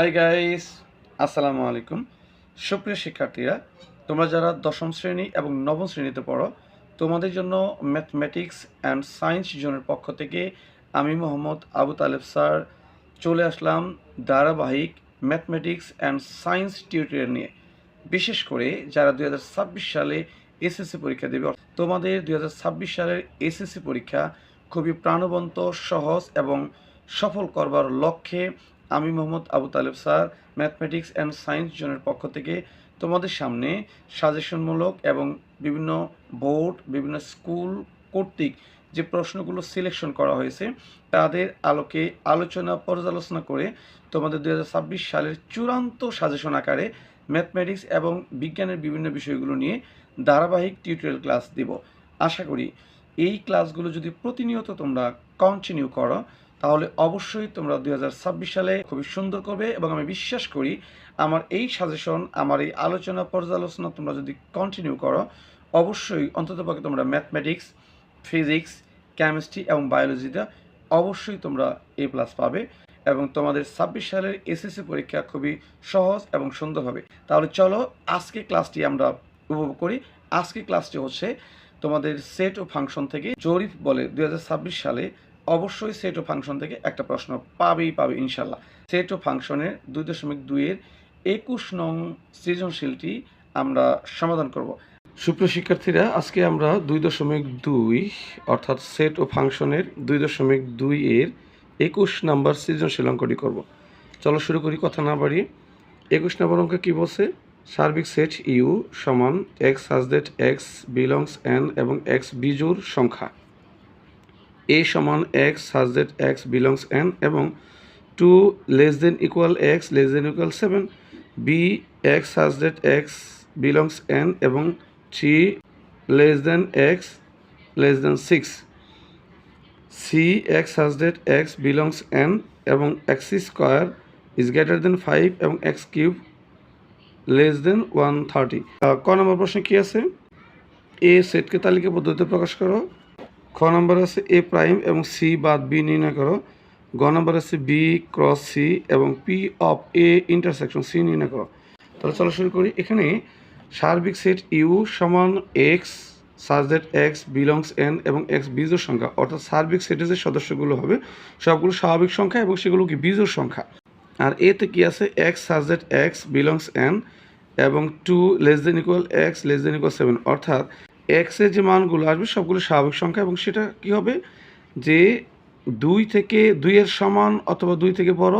Hi guys আসসালামু আলাইকুম সুপ্রিয় শিক্ষার্থীরা, তোমরা যারা দশম শ্রেণি এবং নবম শ্রেণীতে পড়ো, তোমাদের জন্য ম্যাথমেটিক্স অ্যান্ড সায়েন্স জোনের পক্ষ থেকে আমি মোহাম্মদ আবু তালেব স্যার চলে আসলাম ধারাবাহিক ম্যাথমেটিক্স অ্যান্ড সায়েন্স টিউটোরিয়াল নিয়ে। বিশেষ করে যারা দুই হাজার ছাব্বিশ সালে এসএসসি পরীক্ষা দেবে তোমাদের দু হাজার ছাব্বিশ সালের এসএসসি পরীক্ষা খুবই প্রাণবন্ত, সহজ এবং সফল করবার লক্ষ্যে আমি Mohammad Abu Taleb sir, mathematics and science জোনের পক্ষ থেকে তোমাদের সামনে সাজেশনমূলক এবং বিভিন্ন বোর্ড, বিভিন্ন স্কুল কর্তৃক যে প্রশ্নগুলো সিলেকশন করা হয়েছে, তাদের আলোকে আলোচনা পর্যালোচনা করে তোমাদের দু হাজার ছাব্বিশ সালের চূড়ান্ত সাজেশন আকারে ম্যাথমেটিক্স এবং বিজ্ঞানের বিভিন্ন বিষয়গুলো নিয়ে ধারাবাহিক টিউটোরিয়াল ক্লাস দিব। আশা করি এই ক্লাসগুলো যদি প্রতিনিয়ত তোমরা কন্টিনিউ করো তাহলে অবশ্যই তোমরা দুই হাজার ছাব্বিশ সালে খুবই সুন্দর করবে এবং আমি বিশ্বাস করি আমার এই সাজেশন আমার এই আলোচনা পর্যালোচনা তোমরা যদি কন্টিনিউ করো, অবশ্যই অন্ততপক্ষে তোমরা ম্যাথমেটিক্স ফিজিক্স কেমিস্ট্রি এবং বায়োলজিতে অবশ্যই তোমরা এ প্লাস পাবে এবং তোমাদের ছাব্বিশ সালের এসএসসি পরীক্ষা খুবই সহজ এবং সুন্দর হবে। তাহলে চলো আজকে ক্লাসটি আমরা উপভোগ করি। আজকে ক্লাসটি হচ্ছে তোমাদের সেট ও ফাংশন থেকে জরিপ বলে দুই হাজার ছাব্বিশ সালে অবশ্যই সেট ও ফাংশন থেকে একটা প্রশ্ন পাবেই পাবে ইনশাল্লাহ সেট ও ফাংশনের দুই দশমিক দুইয়ের একুশ নং সৃজনশীলটি আমরা সমাধান করব। সুপ্রিয় শিক্ষার্থীরা, আজকে আমরা দুই দশমিক দুই, অর্থাৎ সেট ও ফাংশনের দুই দশমিক দুই এর একুশ নাম্বার সৃজনশীল অঙ্কটি করব। চলো শুরু করি, কথা না বাড়িয়ে। একুশ নম্বর অঙ্ক কী বলছে? সার্বিক সেট ইউ সমান x such that x belongs N এবং এক্স বিজোর সংখ্যা। এ সমান x that x belongs N এবং two less than equal x less than equal seven B x that x belongs N এবং three less than x less than six C x that x belongs N এবং x square is greater than five এবং x cube less than one thirty ক নম্বর প্রশ্ন কী আছে? এ সেটকে তালিকা পদ্ধতিতে প্রকাশ করো। খ নম্বর আছে এ প্রাইম এবং সি বাদ বি নির্ণয় করো। গ নম্বর আছে বি ক্রস সি এবং P of A intersection C নির্ণয় করো। তাহলে চলো শুরু করি। এখানে সার্বিক সেট ইউ সমান x such that x, belongs N এবং এক্স বীজোর সংখ্যা। অর্থাৎ সার্বিক সেটের যে সদস্যগুলো হবে, সবগুলো স্বাভাবিক সংখ্যা এবং সেগুলো কি বীজোর সংখ্যা। আর এতে কি আছে? X such that x, belongs N এবং two less than equal x, less than equal seven. অর্থাৎ এক্সের যে মানগুলো আসবে, সবগুলো স্বাভাবিক সংখ্যা এবং সেটা কি হবে? যে দুই থেকে দুইয়ের সমান অথবা দুই থেকে বড়,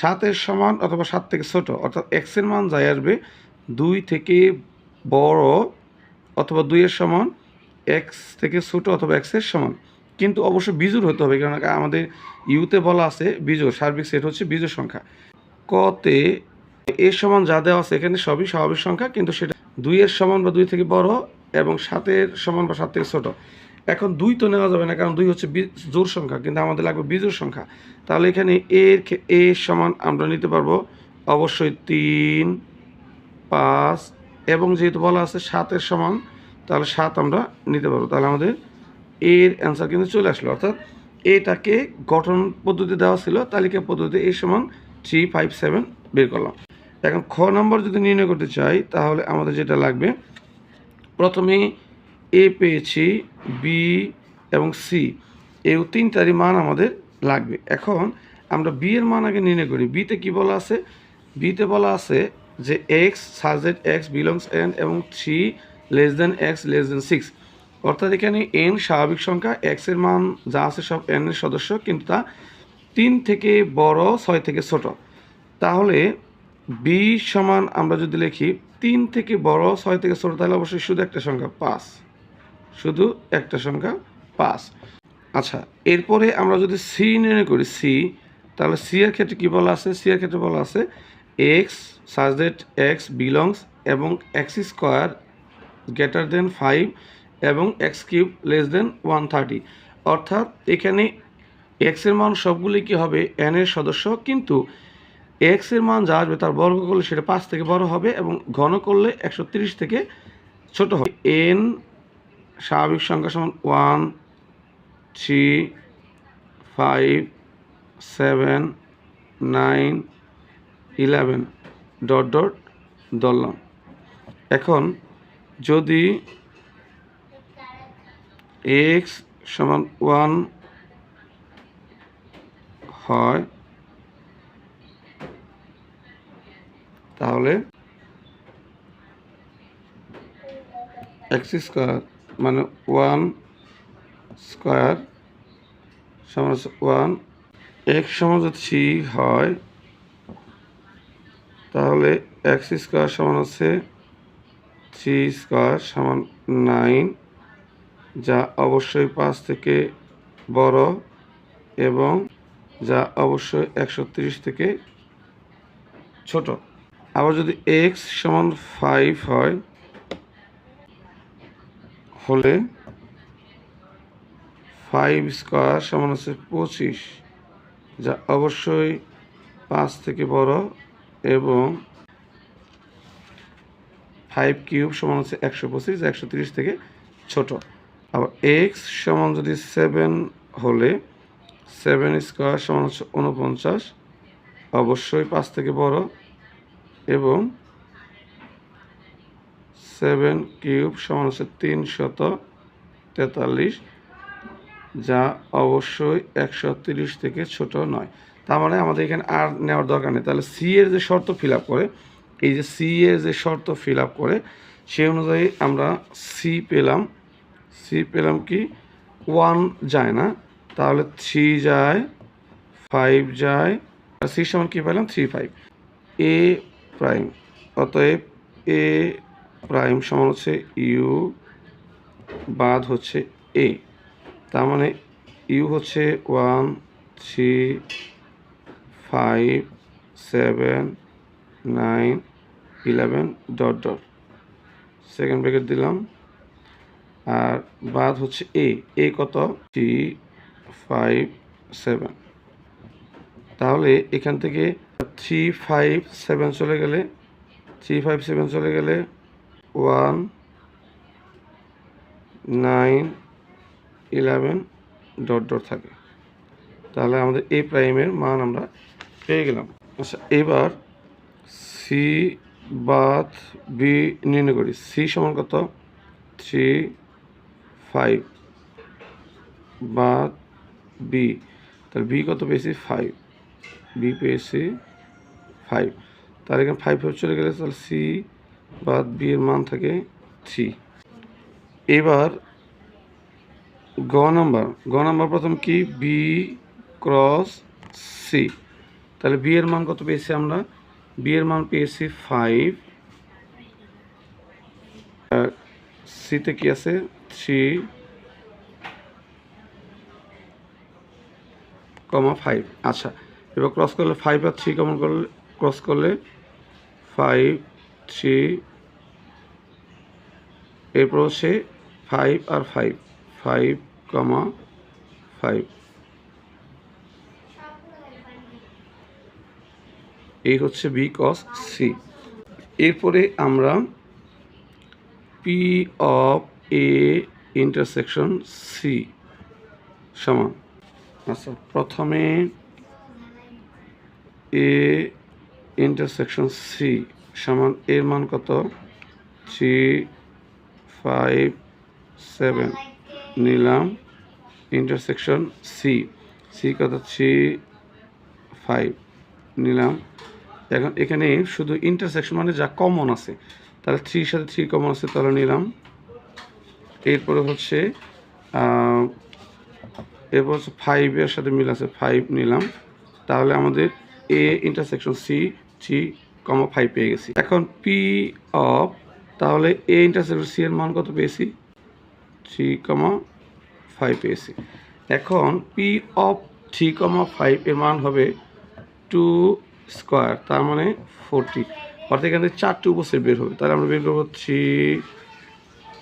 সাতের সমান অথবা সাত থেকে ছোট, অর্থাৎ এক্সের মান যাই আসবে, দুই থেকে বড় অথবা দুইয়ের সমান এক্স থেকে ছোট অথবা এক্সের সমান। কিন্তু অবশ্যই বিজুর হতে হবে কারণ আমাদের ইউতে বলা আছে বিজোড়, সার্বিক সেট হচ্ছে বিজোড় সংখ্যা। কতে এর সমান যা দেওয়া আছে এখানে সবই স্বাভাবিক সংখ্যা, কিন্তু সেটা দুইয়ের সমান বা দুই থেকে বড় এবং সাতের সমান বা সাত থেকে ছোট। এখন দুই তো নেওয়া যাবে না, কারণ দুই হচ্ছে জোর সংখ্যা, কিন্তু আমাদের লাগবে বিজোড় সংখ্যা। তাহলে এখানে এর এ সমান আমরা নিতে পারব অবশ্যই তিন, পাঁচ, এবং যেহেতু বলা আছে সাতের সমান, তাহলে সাত আমরা নিতে পারব। তাহলে আমাদের এর অ্যান্সার কিন্তু চলে আসলো। অর্থাৎ এটাকে গঠন পদ্ধতি দেওয়া ছিল, তালিকা পদ্ধতি এর সমান থ্রি ফাইভ সেভেন বের করলাম। এখন খ নম্বর যদি নির্ণয় করতে চাই, তাহলে আমাদের যেটা লাগবে প্রথমে এ পেয়েছি, বি এবং সি। এই তিনটারই মান আমাদের লাগবে। এখন আমরা বি এর মান আগে নির্ণয় করি। বিতে কি বলা আছে? বিতে বলা আছে যে x such that x belongs N এবং three less than x less than six অর্থাৎ এখানে এন স্বাভাবিক সংখ্যা এক্সের মান যা আছে সব এন এর সদস্য, কিন্তু তা তিন থেকে বড়, ছয় থেকে ছোট। তাহলে বি সমান আমরা যদি লিখি তিন থেকে বড়, ছয় থেকে ছোট, তাহলে অবশ্যই শুধু একটা সংখ্যা পাঁচ। শুধু একটা সংখ্যা পাঁচ। আচ্ছা এরপরে আমরা যদি সি নির্ণয় করি সি তাহলে সি এর ক্ষেত্রে কী বলা আছে? সি এর ক্ষেত্রে বলা আছে x such that x belongs এবং x square greater than five এবং x cube less than one thirty অর্থাৎ এখানে এক্সের মান সবগুলি কি হবে? এন এর সদস্য। কিন্তু এক্সের মান যা আসবে তার বর্গ করলে সেটা পাঁচ থেকে বড় হবে এবং ঘন করলে একশো থেকে ছোট হবে। এন স্বাভাবিক সংখ্যা সমান one three five seven nine eleven dot dot ধরলাম। এখন যদি এক্স সমান ওয়ান হয় তাহলে এক্স স্কোয়ার মানে ওয়ান স্কোয়ার ওয়ান এক্স সমান থ্রি হয়, তাহলে এক্স স্কোয়ার সমান হচ্ছে থ্রি স্কোয়ার সমান নাইন যা অবশ্যই পাঁচ থেকে বড় এবং যা অবশ্যই একশো থেকে ছোট। আবার যদি এক্স সমান ফাইভ হয়, হলে ফাইভ স্কোয়ার সমান হচ্ছে পঁচিশ, যা অবশ্যই পাঁচ থেকে বড় এবং ফাইভ কিউব সমান হচ্ছে একশো পঁচিশ একশো তিরিশ থেকে ছোট। আবার এক্স সমান যদি সেভেন হলে সেভেন স্কোয়ার সমান হচ্ছে উনপঞ্চাশ অবশ্যই পাঁচ থেকে বড় এবং সেভেন কিউব সমান হচ্ছে তিনশত তেতাল্লিশ, যা অবশ্যই একশো তিরিশ থেকে ছোট নয়। তার মানে আমাদের এখানে আর নেওয়ার দরকার নেই। তাহলে সি এর যে শর্ত ফিল করে, এই যে সি এর যে শর্ত ফিল করে, সেই অনুযায়ী আমরা সি পেলাম। সি পেলাম কি? ওয়ান যায় না। তাহলে থ্রি যায় ফাইভ যায়। সি সমান কী পেলাম? Three five A prime. অতএব এ প্রাইম সমান হচ্ছে ইউ, বাদ হচ্ছে এ। তার মানে ইউ হচ্ছে one, three, five, seven, nine, eleven, dot dot. Second bracket দিলাম। আর বাদ হচ্ছে এ। এ কত? Three, five, seven. তাহলে এখান থেকে থ্রি ফাইভ সেভেন চলে গেলে থ্রি ফাইভ সেভেন চলে গেলে one nine eleven dot dot থাকে। তাহলে আমাদের এ প্রাইমের মান আমরা পেয়ে গেলাম। আচ্ছা এবার সি বাদ বি নির্ণয় করি। সি সমান কত? থ্রি ফাইভ বাদ বি তাহলে বি কত পেয়েছি? ফাইভ বি পেয়েছি ফাইভ তাহলে এখানে ফাইভ ফাইভ চলে গেলে তাহলে সি বাদ বি এর মান থাকে থ্রি এবার গ নাম্বার। গ নাম্বার প্রথম কি? বি ক্রস সি তাহলে বি এর মান কত পেয়েছি আমরা? বি এর মান পেয়েছি ফাইভ সিতে কি আছে? থ্রি কমা ফাইভ আচ্ছা এবার ক্রস করলে ফাইভ আর থ্রি কমন করলে ক্রস করলে ফাইভ থ্রি এরপর হচ্ছে ফাইভ আর ফাইভ ফাইভ কমা ফাইভ এই হচ্ছে বি কস সি এরপরে আমরা P of A intersection C সমান। আচ্ছা প্রথমে এ ইন্টারসেকশন সি সমান এর মান কত? থ্রি ফাইভ সেভেন নিলাম। ইন্টারসেকশন সি সি কত? থ্রি ফাইভ নিলাম। এখন এখানে শুধু ইন্টারসেকশন মানে যা কমন আছে, তাহলে থ্রির সাথে থ্রি কমন আছে, তাহলে নিলাম। এরপরে হচ্ছে এরপর হচ্ছে ফাইভের সাথে মিল আছে ফাইভ নিলাম। তাহলে আমাদের A intersection C three comma five পেয়ে গেছি। এখন পি অফ তাহলে এ ইন্টারসেকশন সি এর মান কত পেয়েছি? থ্রি কমা ফাইভ পেয়েছি। এখন P of three comma five এর মান হবে টু স্কোয়ার তার মানে ফোরটি অর্থাৎ এখান থেকে চারটে উপসেট বের হবে। তাহলে আমরা বের করব three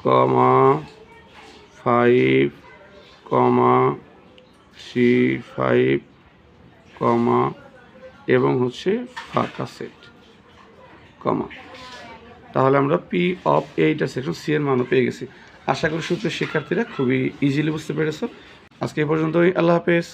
comma five comma three five comma এবং হচ্ছে ফাঁকা সেট, কমা। তাহলে আমরা পি অফ এইটা সেট সি এর মানও পেয়ে গেছি। আশা করি সূত্রের শিক্ষার্থীরা খুবই ইজিলি বুঝতে পেরেছ। আজকে এই পর্যন্তই। আল্লাহ হাফেজ।